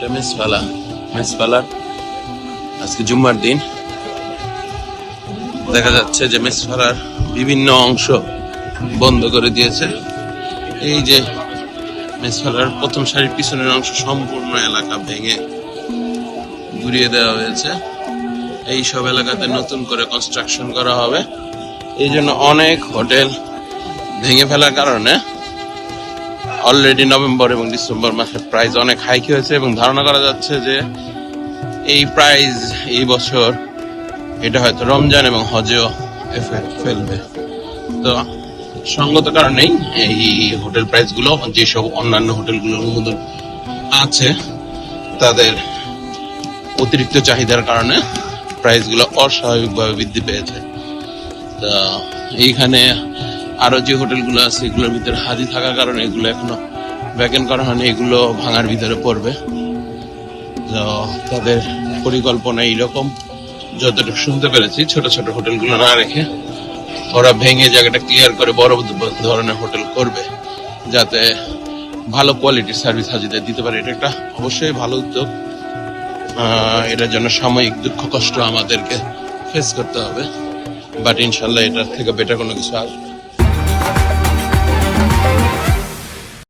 এটা মেসফালা মেসফালার আজকে জুম্মার দিন। দেখা যাচ্ছে যে মেসফালার বিভিন্ন অংশ বন্ধ করে দিয়েছে। এই যে মেসফালার প্রথম সারির পিছনের অংশ সম্পূর্ণ এলাকা ভেঙে ঘুরিয়ে দেওয়া হয়েছে। এই সব এলাকাতে নতুন করে কনস্ট্রাকশন করা হবে। এই জন্য অনেক হোটেল ভেঙে ফেলার কারণে অলরেডি নভেম্বর এবং ডিসেম্বর মাসে প্রাইস অনেক হাইক হয়েছে এবং ধারণা করা যাচ্ছে যে এই প্রাইস এই বছর এটা হয়তো রমজান এবং হজেও ফেলবে। তো সঙ্গত কারণেই এই হোটেল প্রাইসগুলো যেসব অন্যান্য হোটেলগুলোর মধ্যে আছে, তাদের অতিরিক্ত চাহিদার কারণে প্রাইসগুলো অস্বাভাবিকভাবে বৃদ্ধি পেয়েছে। তা এইখানে আরও যে হোটেলগুলো আছে, এগুলোর ভিতরে হাজি থাকার কারণে এগুলো এখনও ব্যাকেন করা হয়নি, এগুলো ভাঙার ভিতরে পড়বে। তো তাদের পরিকল্পনা এইরকম, যতটুকু শুনতে পেরেছি, ছোট ছোট হোটেলগুলো না রেখে ওরা ভেঙে জায়গাটা ক্লিয়ার করে বড় ধরনের হোটেল করবে, যাতে ভালো কোয়ালিটির সার্ভিস হাজিদের দিতে পারে। এটা একটা অবশ্যই ভালো উদ্যোগ। এটার জন্য সাময়িক দুঃখ কষ্ট আমাদেরকে ফেস করতে হবে। বাট ইনশাল্লাহ এটার থেকে বেটার কোনো কিছু আসবে